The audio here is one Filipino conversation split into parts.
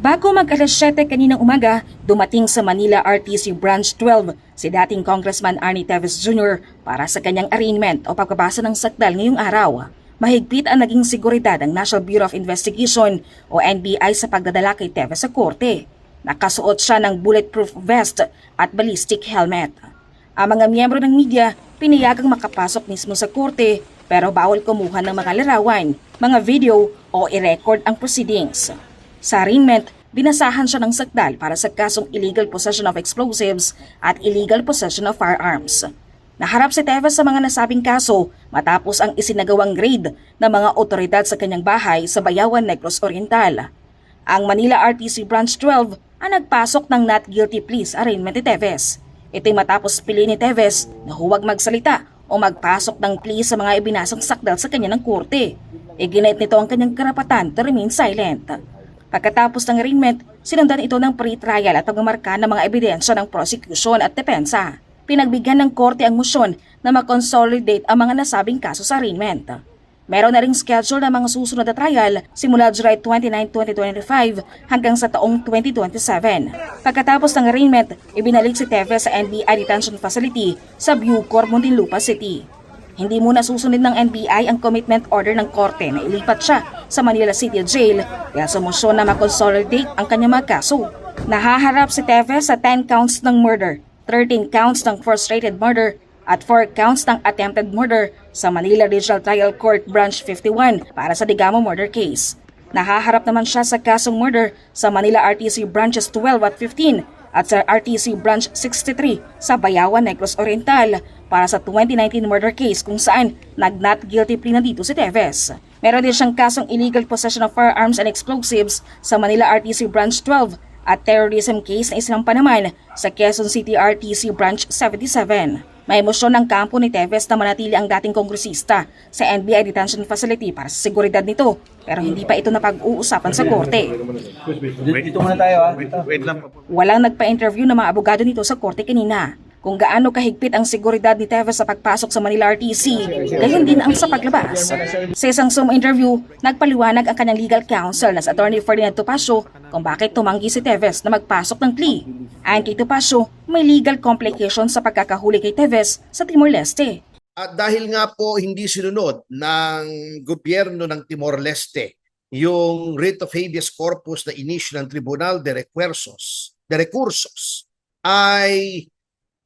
Bago mag alas 7 kaninang umaga, dumating sa Manila RTC Branch 12 si dating Congressman Arnie Teves Jr. para sa kanyang arraignment o pagkabasa ng sakdal ngayong araw. Mahigpit ang naging seguridad ng National Bureau of Investigation o NBI sa pagdadala kay Teves sa korte. Nakasuot siya ng bulletproof vest at ballistic helmet. Ang mga miyembro ng media pinayagang makapasok mismo sa korte pero bawal kumuha ng mga larawan, mga video o i-record ang proceedings. Sa arraignment, binasahan siya ng sakdal para sa kasong illegal possession of explosives at illegal possession of firearms. Naharap si Tevez sa mga nasabing kaso matapos ang isinagawang raid ng mga otoridad sa kanyang bahay sa Bayawan, Negros Oriental. Ang Manila RTC Branch 12 ang nagpasok ng not guilty plea sa arraignment ni Tevez. Ito'y matapos pili ni Tevez na huwag magsalita o magpasok ng plea sa mga ibinasang sakdal sa kanya ng korte. Iginit nito ang kanyang karapatan to remain silent. Pagkatapos ng arraignment, sinundan ito ng pre-trial at pagmamarka ng mga ebidensya ng prosecution at depensa. Pinagbigyan ng korte ang musyon na makonsolidate ang mga nasabing kaso sa arraignment. Meron na ring schedule ng mga susunod na trial simula July 29, 2025 hanggang sa taong 2027. Pagkatapos ng arraignment, ibinalik si Tevez sa NBI Detention Facility sa Bucor, Muntinlupa City. Hindi muna susunod ng NBI ang commitment order ng korte na ilipat siya sa Manila City Jail kaya sumusyon na makonsolidate ang kanyang mga kaso. Nahaharap si Tevez sa 10 counts ng murder, 13 counts ng frustrated murder at 4 counts ng attempted murder sa Manila Regional Trial Court Branch 51 para sa Digamo murder case. Nahaharap naman siya sa kasong murder sa Manila RTC Branches 12 at 15 at sa RTC Branch 63 sa Bayawan, Negros Oriental para sa 2019 murder case kung saan nag-not guilty plea na dito si Tevez. Meron din siyang kasong illegal possession of firearms and explosives sa Manila RTC Branch 12 at terrorism case na isinampa naman sa Quezon City RTC Branch 77. May emosyon ng kampo ni Tevez na manatili ang dating kongresista sa NBI Detention Facility para sa seguridad nito pero hindi pa ito napag-uusapan sa korte. Dito muna tayo ah. Wait, wait lang. Walang nagpa-interview ng mga abogado nito sa korte kanina. Kung gaano kahigpit ang seguridad ni Tevez sa pagpasok sa Manila RTC, gayon din ang sa paglabas. Sa isang Zoom interview, nagpaliwanag ang kanyang legal counsel na sa Attorney Ferdinand Topacio kung bakit tumanggi si Tevez na magpasok ng plea. Ayon kay Topacio, may legal complication sa pagkakahuli kay Tevez sa Timor-Leste. At dahil nga po hindi sinunod ng gobyerno ng Timor-Leste yung writ of habeas corpus na inisyu ng Tribunal de Recursos, de Recursos ay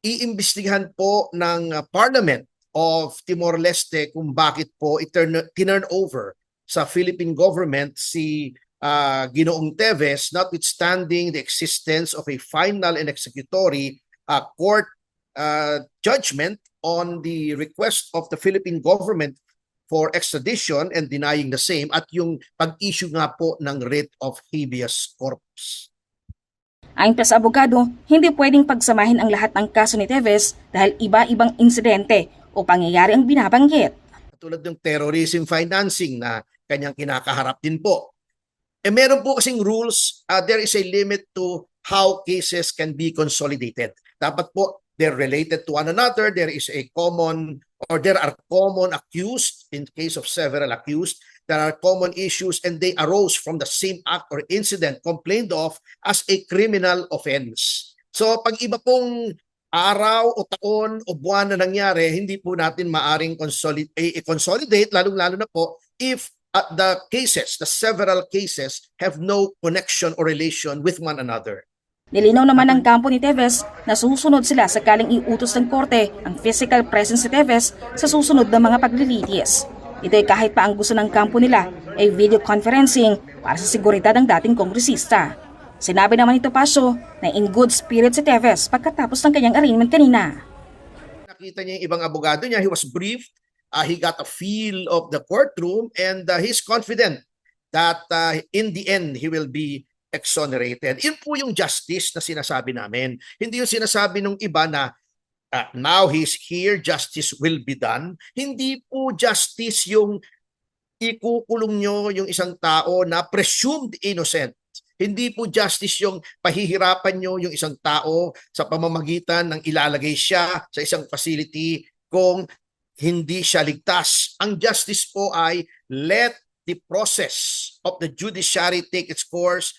iimbestigahan po ng uh, Parliament of Timor-Leste kung bakit po iturn, over sa Philippine government si uh, Ginoong Teves notwithstanding the existence of a final and executory uh, court uh, judgment on the request of the Philippine government for extradition and denying the same at yung pag-issue nga po ng writ of habeas corpus. Ayon pa sa abogado, hindi pwedeng pagsamahin ang lahat ng kaso ni Tevez dahil iba-ibang insidente o pangyayari ang binabanggit. Tulad ng terrorism financing na kanyang kinakaharap din po. E meron po kasing rules, uh, there is a limit to how cases can be consolidated. Dapat po they're related to one another, there is a common or there are common accused in case of several accused there are common issues and they arose from the same act or incident complained of as a criminal offense. So pag iba pong araw o taon o buwan na nangyari, hindi po natin maaring consolidate, eh, consolidate lalong-lalo na po if uh, the cases, the several cases have no connection or relation with one another. Nilinaw naman ng kampo ni Tevez na susunod sila sakaling iutos ng korte ang physical presence ni Tevez sa susunod na mga paglilitis. Ito'y kahit pa ang gusto ng kampo nila ay video conferencing para sa seguridad ng dating kongresista. Sinabi naman ito Paso na in good spirit si Tevez pagkatapos ng kanyang arraignment kanina. Nakita niya yung ibang abogado niya, he was briefed, uh, he got a feel of the courtroom and uh, he's confident that uh, in the end he will be exonerated. Yun po yung justice na sinasabi namin. Hindi yung sinasabi ng iba na uh, now he's here, justice will be done. Hindi po justice yung ikukulong nyo yung isang tao na presumed innocent. Hindi po justice yung pahihirapan nyo yung isang tao sa pamamagitan ng ilalagay siya sa isang facility kung hindi siya ligtas. Ang justice po ay let the process of the judiciary take its course